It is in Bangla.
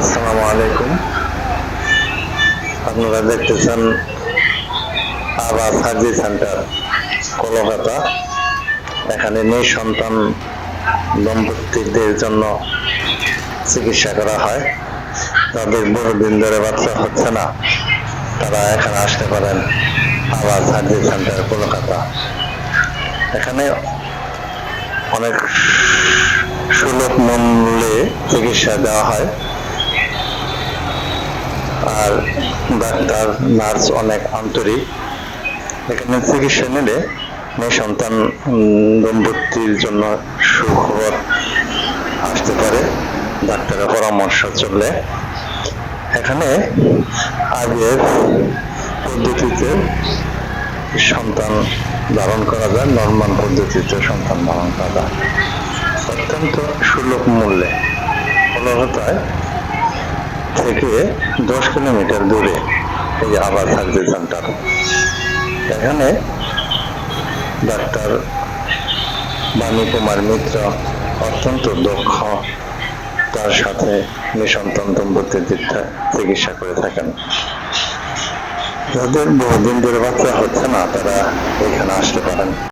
আসসালামু আলাইকুম। আপনারা দেখতেছেন আবার সার্জি সেন্টার, কলকাতা। এখানে নিঃসন্তান দম্পতিদের জন্য চিকিৎসা করা হয়। তাদের বহুদিন ধরে বাচ্চা হচ্ছে না। তারা এখানে আসতে পারেন আবার সার্জি সেন্টার, কলকাতা। এখানে অনেক সুলভ মূল্যে চিকিৎসা দেওয়া হয়। ডাক্তার নার্স অনেক আন্তরিক। এখানে চিকিৎসা নিলে মেয়ে সন্তান দম্পতির জন্য সুখবর আসতে পারে, ডাক্তারের পরামর্শ চললে এখানে আগের পদ্ধতিতে সন্তান ধারণ করা যায় নর্মাল পদ্ধতিতে সন্তান ধারণ করা যায়। অত্যন্ত সুলভ মূল্যে। কলকাতায় থেকে দশ কিলোমিটার দূরে এই আবার সার্জি সেন্টার এখানে ডাক্তার বাণী কুমার মিত্র অত্যন্ত দক্ষ, তার সাথে নিঃসন্তান দম্পতিদের চিকিৎসা করে থাকেন। যাদের বহুদিন ধরে বাচ্চা হচ্ছে না, তারা এখানে আসতে পারেন।